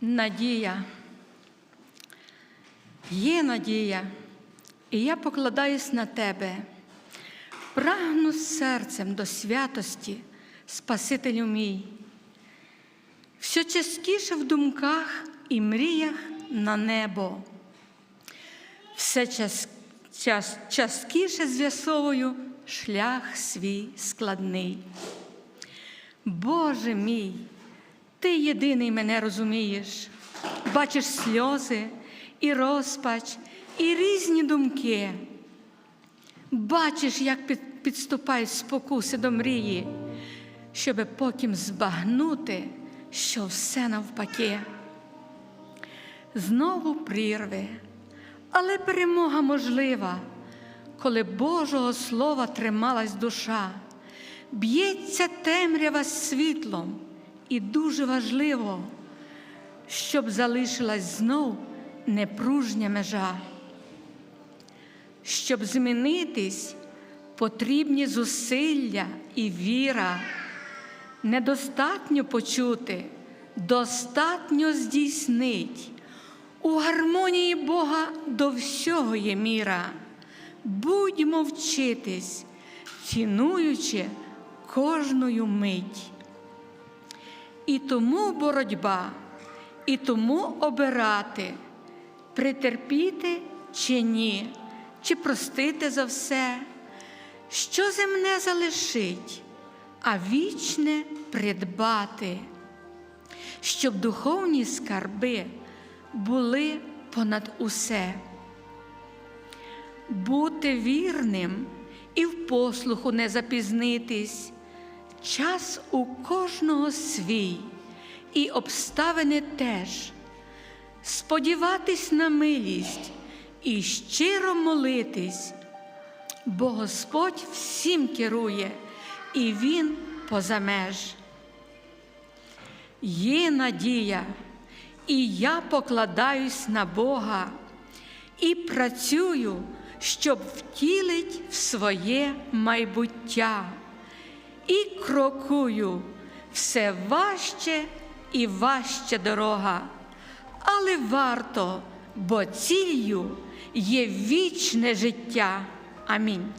Надія. Є надія, і я покладаюсь на тебе. Прагну серцем до святості, Спасителю мій. Все частіше в думках і мріях на небо. Все час, час, частіше з'ясовую шлях свій складний. Боже мій, ти єдиний мене розумієш, бачиш сльози і розпач, і різні думки. Бачиш, як під- підступають спокуси до мрії, щоби потім збагнути, що все навпаки. Знову прірви, але перемога можлива, коли Божого Слова трималась душа, б'ється темрява світлом, і дуже важливо, щоб залишилась знов непружня межа. Щоб змінитись, потрібні зусилля і віра. Недостатньо почути, достатньо здійснить. У гармонії Бога до всього є міра. Будьмо вчитись, цінуючи кожною мить. І тому боротьба, і тому обирати, притерпіти чи ні, чи простити за все, що земне залишить, а вічне придбати, щоб духовні скарби були понад усе. Бути вірним і в послуху не запізнитись, час у кожного свій, і обставини теж, сподіватись на милість і щиро молитись, бо Господь всім керує, і Він поза меж. Є надія, і я покладаюсь на Бога і працюю, щоб втілить в своє майбуття, і крокую все важче і важче дорога, але варто, бо ціллю є вічне життя. Амінь.